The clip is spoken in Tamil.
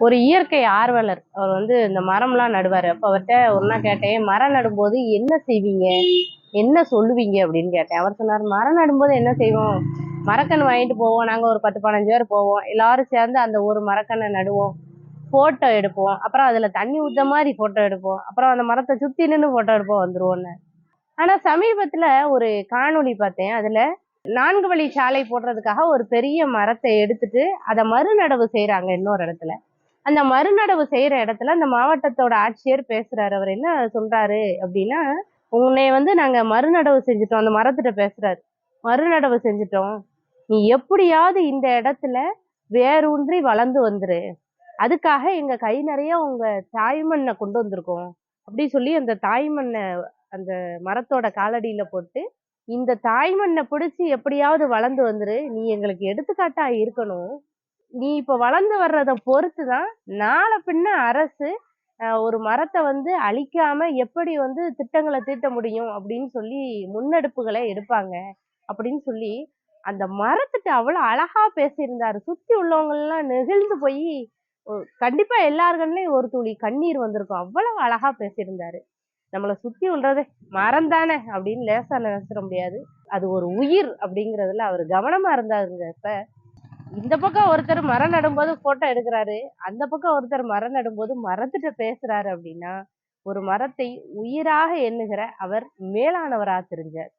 ஒரு இயற்கை ஆர்வலர். அவர் வந்து இந்த மரம்லாம் நடுவார். அப்போ அவர்கிட்ட ஒரு நாள் கேட்டேன் மரம் நடும்போது என்ன செய்வீங்க? என்ன சொல்லுவீங்க? அப்படின்னு கேட்டேன். அவர் சொன்னார் மரம் நடும்போது என்ன செய்வோம்? மரக்கன்று வாங்கிட்டு போவோம். நாங்கள் ஒரு பத்து பதினஞ்சு பேர் போவோம். எல்லாரும் சேர்ந்து அந்த ஒரு மரக்கன்றை நடுவோம். ஃபோட்டோ எடுப்போம். அப்புறம் அதில் தண்ணி ஊற்ற மாதிரி ஃபோட்டோ எடுப்போம். அப்புறம் அந்த மரத்தை சுற்றி நின்று ஃபோட்டோ எடுப்போம். வந்துருவோன்னு. ஆனால் சமீபத்தில் ஒரு காணொளி பார்த்தேன். அதில் நான்கு வழி சாலை போடுறதுக்காக ஒரு பெரிய மரத்தை எடுத்துட்டு அதை மறுநடவு செய்கிறாங்க இன்னொரு இடத்துல. அந்த மறுநடவு செய்யற இடத்துல அந்த மாவட்டத்தோட ஆட்சியர் பேசுறாரு. அவர் என்ன சொல்றாரு அப்படின்னா உன்னை வந்து நாங்க மறுநடவு செஞ்சுட்டோம். அந்த மரத்திட்ட பேசுறாரு. மறுநடவு செஞ்சுட்டோம். நீ எப்படியாவது இந்த இடத்துல வேரூன்றி வளர்ந்து வந்துரு. அதுக்காக எங்க கை நிறைய உங்க தாய்மண்ணை கொண்டு வந்திருக்கோம். அப்படி சொல்லி அந்த தாய்மண்ணை அந்த மரத்தோட காலடியில போட்டு இந்த தாய்மண்ணை பிடிச்சி எப்படியாவது வளர்ந்து வந்துரு. நீ எங்களுக்கு எடுத்துக்காட்டா இருக்கணும். நீ இப்ப வளர்ந்து வர்றதை பொறுத்து தான் நாளை பின்ன அரசு ஒரு மரத்தை வந்து அழிக்காம எப்படி வந்து திட்டங்களை தீட்ட முடியும் அப்படின்னு சொல்லி முன்னெடுப்புகளை எடுப்பாங்க அப்படின்னு சொல்லி அந்த மரத்துட்டு அவ்வளவு அழகா பேசியிருந்தாரு. சுத்தி உள்ளவங்க எல்லாம் நெகிழ்ந்து போய் கண்டிப்பா எல்லாருக்குமே ஒரு துளி கண்ணீர் வந்திருக்கும். அவ்வளவு அழகா பேசியிருந்தாரு. நம்மளை சுத்தி உள்ளது மரம் தானே அப்படின்னு லேசா நினைச்சிட முடியாது. அது ஒரு உயிர் அப்படிங்கறதுல அவர் கவனமா இருந்தாருங்க. இப்ப இந்த பக்கம் ஒருத்தர் மரம் நடும்போது போட்டோ எடுக்கிறாரு. அந்த பக்கம் ஒருத்தர் மரம் நடும்போது மரத்திட்ட பேசுறாரு அப்படின்னா ஒரு மரத்தை உயிராக எண்ணுகிற அவர் மேலானவரா தெரிஞ்சார்.